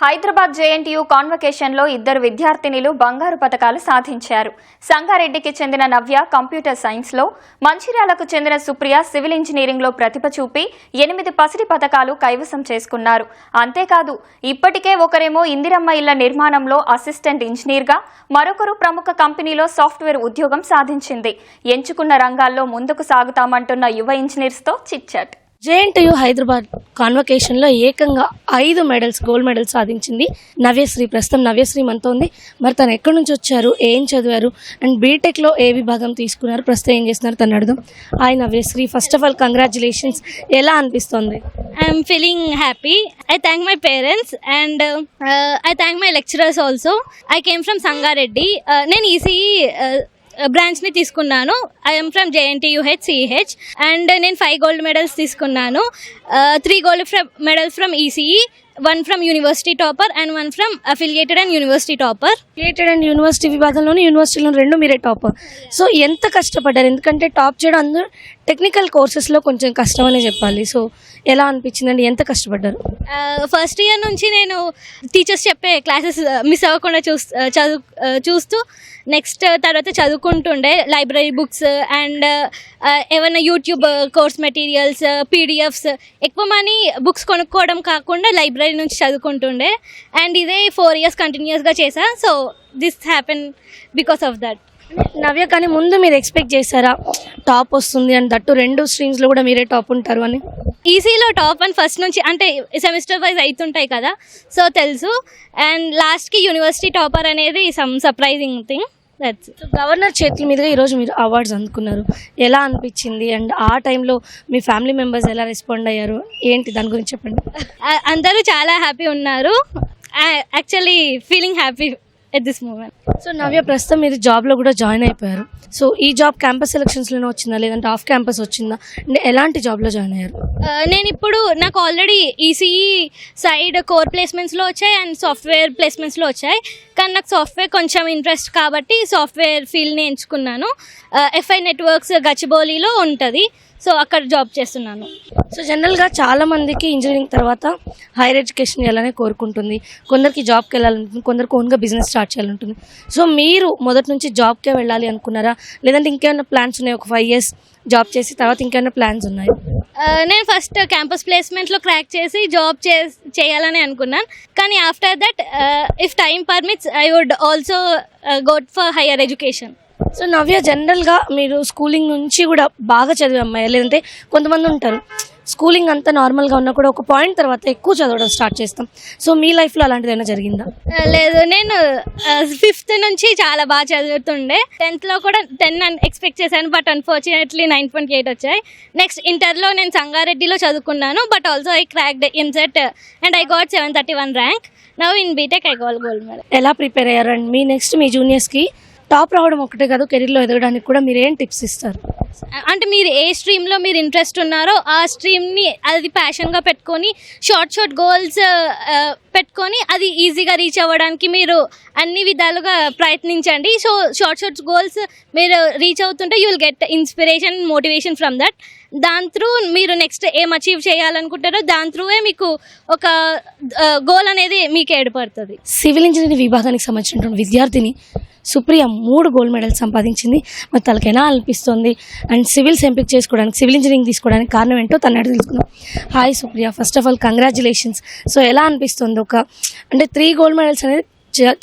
Hyderabad JNTU కాన్వకేషన్లో ఇద్దరు విద్యార్థినిలు బంగారు పథకాలు సాధించారు. సంగారెడ్డికి చెందిన నవ్య కంప్యూటర్ సైన్స్లో మంచిర్యాలకు చెందిన సుప్రియ సివిల్ ఇంజనీరింగ్లో ప్రతిభ చూపి ఎనిమిది పసిడి పథకాలు కైవసం చేసుకున్నారు. అంతేకాదు ఇప్పటికే ఒకరేమో ఇందిరమ్మ ఇళ్ళ నిర్మాణంలో అసిస్టెంట్ ఇంజనీర్గా మరొకరు ప్రముఖ కంపెనీలో సాఫ్ట్వేర్ ఉద్యోగం సాధించింది. ఎంచుకున్న రంగాల్లో ముందుకు సాగుతామంటున్న యువ ఇంజనీర్స్తో చిట్చాట్ జేఎన్టీయు హైదరాబాద్ కాన్వకేషన్లో ఏకంగా ఐదు మెడల్స్ గోల్డ్ మెడల్స్ సాధించింది నవ్యశ్రీ. ప్రస్తుతం నవ్యశ్రీ మనతో ఉంది. మరి తను ఎక్కడి నుంచి వచ్చారు? ఏం చదివారు? అండ్ బీటెక్లో ఏ విభాగం తీసుకున్నారు? ప్రస్తుతం ఏం చేస్తున్నారు? తను అడుగుదాం. Hi Navyasri. First of all congratulations. ఎలా అనిపిస్తుంది? I'm feeling happy I thank my parents and I thank my lecturers also I came from Sangareddy నేను ఈసీఈ బ్రాంచ్ని తీసుకున్నాను. I'm from JNTUH CH and నేను ఫైవ్ గోల్డ్ మెడల్స్ తీసుకున్నాను. Three gold from medals from ECE one from university topper and one from affiliated and university topper. Created and university విభాగంలోని యూనివర్సిటీలో రెండు మీరే top so ఎంత కష్టపడ్డారు? ఎందుకంటే టాప్ చేయడం అందరూ టెక్నికల్ కోర్సెస్లో కొంచెం కష్టం అనే చెప్పాలి. సో ఎలా అనిపించిందండి? ఎంత కష్టపడ్డారు? ఫస్ట్ ఇయర్ నుంచి నేను టీచర్స్ చెప్పే క్లాసెస్ మిస్ అవ్వకుండా చూస్ చదువు చూస్తూ నెక్స్ట్ తర్వాత చదువుకుంటుండే లైబ్రరీ బుక్స్ అండ్ ఏమైనా యూట్యూబ్ కోర్స్ మెటీరియల్స్ పీడిఎఫ్స్ ఎక్కువ మనీ బుక్స్ కొనుక్కోవడం కాకుండా లైబ్రరీ నుంచి చదువుకుంటుండే అండ్ ఇదే ఫోర్ ఇయర్స్ కంటిన్యూస్గా చేసా so this happen because of that Navya కానీ ముందు మీరు ఎక్స్పెక్ట్ చేశారా టాప్ వస్తుంది అండ్ దట్టు రెండు స్ట్రీమ్స్లో కూడా మీరే టాప్ ఉంటారు అని? ఈసీలో టాప్ వన్ ఫస్ట్ నుంచి అంటే సెమిస్టర్ వైజ్ అవుతుంటాయి కదా సో తెలుసు. అండ్ లాస్ట్కి యూనివర్సిటీ టాపర్ అనేది some surprising thing that's governor చేతుల మీదుగా ఈరోజు మీరు అవార్డ్స్ అందుకున్నారు. ఎలా అనిపించింది? అండ్ ఆ టైంలో మీ ఫ్యామిలీ మెంబర్స్ ఎలా రెస్పాండ్ అయ్యారు? ఏంటి? దాని గురించి చెప్పండి. అందరూ చాలా హ్యాపీ ఉన్నారు. Actually feeling happy at this moment so Navya ప్రస్తుతం మీరు జాబ్లో కూడా జాయిన్ అయిపోయారు. సో ఈ జాబ్ క్యాంపస్ సెలక్షన్స్లోనే వచ్చిందా? లేదంటే ఆఫ్ క్యాంపస్ వచ్చిందా? అంటే ఎలాంటి జాబ్లో జాయిన్ అయ్యారు? నేను ఇప్పుడు నాకు ఆల్రెడీ ఈసీఈ సైడ్ కోర్ ప్లేస్మెంట్స్లో వచ్చాయి అండ్ సాఫ్ట్వేర్ ప్లేస్మెంట్స్లో వచ్చాయి. కానీ నాకు సాఫ్ట్వేర్ కొంచెం ఇంట్రెస్ట్ కాబట్టి సాఫ్ట్వేర్ ఫీల్డ్ని ఎంచుకున్నాను. ఎఫ్ఐ నెట్వర్క్స్ గచ్చిబౌలిలో ఉంటుంది. సో అక్కడ జాబ్ చేస్తున్నాను. సో జనరల్గా చాలా మందికి ఇంజనీరింగ్ తర్వాత హైయర్ ఎడ్యుకేషన్ చేయాలనే కోరుకుంటుంది. కొందరికి జాబ్కి వెళ్ళాలంటుంది కొందరికి ఓన్గా బిజినెస్ స్టార్ట్ చేయాలంటుంది సో మీరు మొదటి నుంచి జాబ్కే వెళ్ళాలి అనుకున్నారా? లేదంటే ఇంకేమైనా ప్లాన్స్ ఉన్నాయి? ఒక ఫైవ్ ఇయర్స్ జాబ్ చేసి తర్వాత ఇంకేమైనా ప్లాన్స్ ఉన్నాయి? నేను ఫస్ట్ క్యాంపస్ ప్లేస్మెంట్లో క్రాక్ చేసి జాబ్ చేయాలని అనుకున్నాను. కానీ after that if time permits I would also got for higher education so Navya జనరల్గా మీరు స్కూలింగ్ నుంచి కూడా బాగా చదివే అమ్మాయి? లేదంటే కొంతమంది ఉంటారు. స్కూలింగ్ అంతా నార్మల్గా ఉన్నా కూడా ఒక పాయింట్ తర్వాత ఎక్కువ చదవడం స్టార్ట్ చేస్తాం. సో మీ లైఫ్లో అలాంటిది ఏమైనా జరిగిందా? Uh, లేదు. నేను ఫిఫ్త్ నుంచి చాలా బాగా చదువుతుండే. టెన్త్లో కూడా టెన్ ఎక్స్పెక్ట్ చేశాను but unfortunately nine point eight వచ్చాయి. నెక్స్ట్ ఇంటర్లో నేను సంగారెడ్డిలో చదువుకున్నాను but also I cracked EAMCET and I got seven thirty one rank now in BTech I goal gold medal ఎలా ప్రిపేర్ అయ్యారు? అండ్ మీ నెక్స్ట్ మీ జూనియర్స్కి టాప్ రావడం ఒకటే కాదు కెరీర్లో ఎదగడానికి కూడా మీరు ఏం టిప్స్ ఇస్తారు? అంటే మీరు ఏ స్ట్రీమ్లో మీరు ఇంట్రెస్ట్ ఉన్నారో ఆ స్ట్రీమ్ని అది ప్యాషన్గా పెట్టుకొని షార్ట్ షార్ట్ గోల్స్ పెట్టుకొని అది ఈజీగా రీచ్ అవ్వడానికి మీరు అన్ని విధాలుగా ప్రయత్నించండి. సో షార్ట్ షార్ట్ గోల్స్ మీరు రీచ్ అవుతుంటే you will get inspiration motivation from that దాని త్రూ మీరు నెక్స్ట్ ఏం అచీవ్ చేయాలనుకుంటారో దాని త్రూవే మీకు ఒక గోల్ అనేది మీకు ఏర్పడుతుంది. సివిల్ ఇంజనీరింగ్ విభాగానికి సంబంధించినటువంటి విద్యార్థిని సుప్రియ మూడు గోల్డ్ మెడల్స్ సంపాదించింది. మరి తనకు ఎలా అనిపిస్తుంది? అండ్ సివిల్స్ ఎంపిక చేసుకోవడానికి సివిల్ ఇంజనీరింగ్ తీసుకోవడానికి కారణం ఏంటో తన తెలుసుకున్నాం తెలుసుకుందాం. Hi Supriya first of all congratulations so ఎలా అనిపిస్తుంది ఒక అంటే త్రీ గోల్డ్ మెడల్స్ అనేది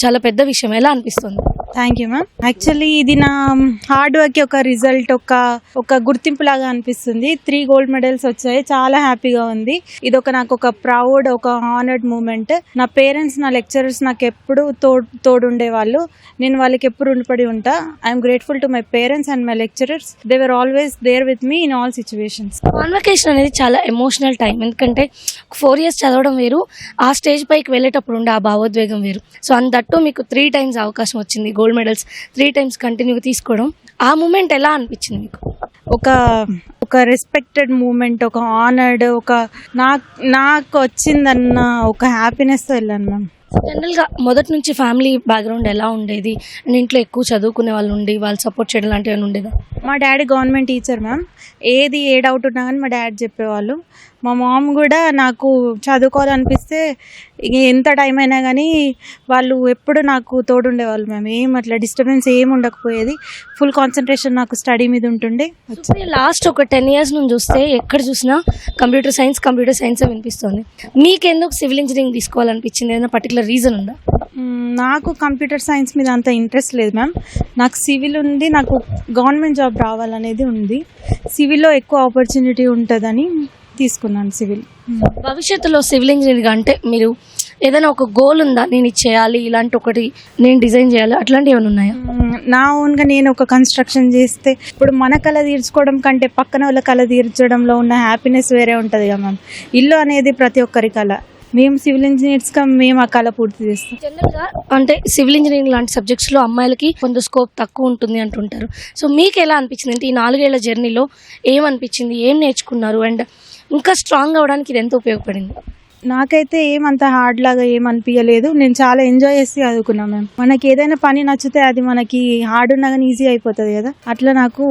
చాలా పెద్ద విషయం. ఎలా అనిపిస్తుంది? థ్యాంక్ యూ మ్యామ్ యాక్చువల్లీ ఇది నా um, హార్డ్ వర్క్ ఒక రిజల్ట్ ఒక ఒక గుర్తింపు లాగా అనిపిస్తుంది. త్రీ గోల్డ్ మెడల్స్ వచ్చాయి. చాలా హ్యాపీగా ఉంది. ఇది ఒక నాకు ఒక ప్రౌడ్ ఒక హానర్డ్ మూమెంట్ నా పేరెంట్స్ నా లెక్చరర్స్ నాకు ఎప్పుడు తోడు తోడుండే వాళ్ళు నేను వాళ్ళకి ఎప్పుడు రుణపడి ఉంటా. I'm grateful to my parents and my lecturers they were always there with me in all situations convocation అనేది చాలా ఎమోషనల్ టైం ఎందుకంటే ఫోర్ ఇయర్స్ చదవడం వేరు. ఆ స్టేజ్ పైకి వెళ్ళేటప్పుడు ఉండే ఆ భావోద్వేగం వేరు. సో అందట్టు మీకు త్రీ టైమ్స్ అవకాశం వచ్చింది. గోల్డ్ మెడల్స్ త్రీ టైమ్స్ కంటిన్యూగా తీసుకోవడం ఆ మూమెంట్ ఎలా అనిపించింది మీకు? ఒక ఒక రెస్పెక్టెడ్ మూమెంట్ ఒక ఆనర్డ్ ఒక నాకు నాకు వచ్చిందన్న ఒక హ్యాపీనెస్తో వెళ్ళాను మ్యామ్ జనరల్గా మొదటి నుంచి ఫ్యామిలీ బ్యాక్గ్రౌండ్ ఎలా ఉండేది? అండ్ ఇంట్లో ఎక్కువ చదువుకునే వాళ్ళు ఉండి వాళ్ళు సపోర్ట్ చేయడం లాంటివి ఉండేదా? మా డాడీ గవర్నమెంట్ టీచర్ మ్యామ్ ఏది ఏ డౌట్ ఉన్నా కానీ మా డాడీ చెప్పేవాళ్ళు. మా మామ్ కూడా నాకు చదువుకోవాలనిపిస్తే ఎంత టైం అయినా కానీ వాళ్ళు ఎప్పుడు నాకు తోడుండేవాళ్ళు మ్యామ్ ఏం అట్లా డిస్టర్బెన్స్ ఏం ఉండకపోయేది. ఫుల్ కాన్సన్ట్రేషన్ నాకు స్టడీ మీద ఉంటుండే. లాస్ట్ ఒక టెన్ ఇయర్స్ నుంచి చూస్తే ఎక్కడ చూసినా కంప్యూటర్ సైన్స్ కంప్యూటర్ సైన్స్ వినిపిస్తుంది. మీకెందుకు సివిల్ ఇంజనీరింగ్ తీసుకోవాలనిపించింది? ఏదైనా పర్టికులర్ రీజన్ ఉందా? మ్మ్, నాకు కంప్యూటర్ సైన్స్ మీద అంత ఇంట్రెస్ట్ లేదు మ్యామ్ నాకు సివిల్ ఉంది నాకు గవర్నమెంట్ జాబ్ రావాలనేది ఉంది. సివిల్లో ఎక్కువ ఆపర్చునిటీ ఉంటుందని తీసుకున్నాను సివిల్. భవిష్యత్తులో సివిల్ ఇంజనీరింగ్ అంటే మీరు ఏదైనా ఒక గోల్ ఉందా? నేను ఇది చేయాలి ఇలాంటి ఒకటి నేను డిజైన్ చేయాలి అట్లాంటివి ఏమైనా ఉన్నాయా. నా ఓన్గా నేను ఒక కన్స్ట్రక్షన్ చేస్తే ఇప్పుడు మన కళ తీర్చుకోవడం కంటే పక్కన వాళ్ళ కళ తీర్చడంలో ఉన్న హ్యాపీనెస్ వేరే ఉంటుంది కదా మ్యామ్. ఇల్లు అనేది ప్రతి ఒక్కరి కళ. మేము సివిల్ ఇంజనీర్స్గా మేము ఆ కళ పూర్తి చేస్తాం. జనరల్గా అంటే సివిల్ ఇంజనీరింగ్ లాంటి సబ్జెక్ట్స్లో అమ్మాయిలకి కొంత స్కోప్ తక్కువ ఉంటుంది అంటుంటారు. సో మీకు ఎలా అనిపించింది? అంటే ఈ నాలుగేళ్ళ జర్నీలో ఏమనిపించింది? ఏం నేర్చుకున్నారు? అండ్ ఇంకా స్ట్రాంగ్ అవ్వడానికి ఇది ఎంత ఉపయోగపడింది. నాకైతే ఏమంత హార్డ్ లాగా ఏం అనిపించలేదు నేను చాలా ఎంజాయ్ చేసి చదువుకున్నా మ్యామ్ మనకి ఏదైనా పని నచ్చితే అది మనకి హార్డ్ ఉన్నా కానీ ఈజీ అయిపోతుంది కదా. అట్లా నాకు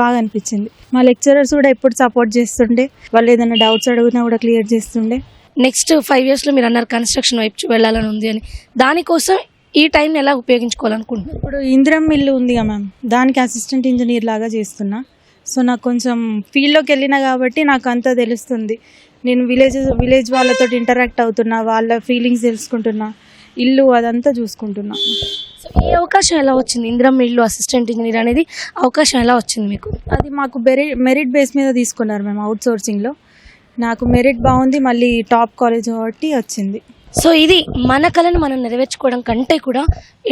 బాగా అనిపించింది. మా లెక్చరర్స్ కూడా ఎప్పుడు సపోర్ట్ చేస్తుండే. వాళ్ళు ఏదైనా డౌట్స్ అడిగినా కూడా క్లియర్ చేస్తుండే. నెక్స్ట్ ఫైవ్ ఇయర్స్లో మీరు అన్నారు కన్స్ట్రక్షన్ వైపు వెళ్ళాలని ఉంది అని. దానికోసం ఈ టైం ఎలా ఉపయోగించుకోవాలనుకుంటున్నారు? ఇప్పుడు ఇందిరం మిల్లు ఉంది కదా మ్యామ్ దానికి అసిస్టెంట్ ఇంజనీర్ లాగా చేస్తున్నా. సో నాకు కొంచెం ఫీల్డ్లోకి వెళ్ళినా కాబట్టి నాకు అంతా తెలుస్తుంది. నేను విలేజ్ విలేజ్ వాళ్ళతో ఇంటరాక్ట్ అవుతున్నా వాళ్ళ ఫీలింగ్స్ తెలుసుకుంటున్నా ఇల్లు అదంతా చూసుకుంటున్నా. సో ఈ అవకాశం ఎలా వచ్చింది? ఇందిరం ఇల్లు అసిస్టెంట్ ఇంజనీర్ అనేది అవకాశం ఎలా వచ్చింది మీకు? అది మాకు బెరి మెరిట్ బేస్ మీద తీసుకున్నారు మేము అవుట్ సోర్సింగ్లో నాకు మెరిట్ బాగుంది మళ్ళీ టాప్ కాలేజ్ కాబట్టి వచ్చింది. సో ఇది మన కళను మనం నెరవేర్చుకోవడం కంటే కూడా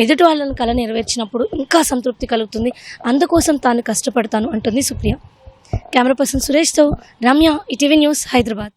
ఎదుటి వాళ్ళని కళ నెరవేర్చినప్పుడు ఇంకా సంతృప్తి కలుగుతుంది. అందుకోసం తాను కష్టపడతాను అంటుంది సుప్రియ. కెమెరా పర్సన్ సురేష్తో రమ్య ఇటీవీ న్యూస్ హైదరాబాద్.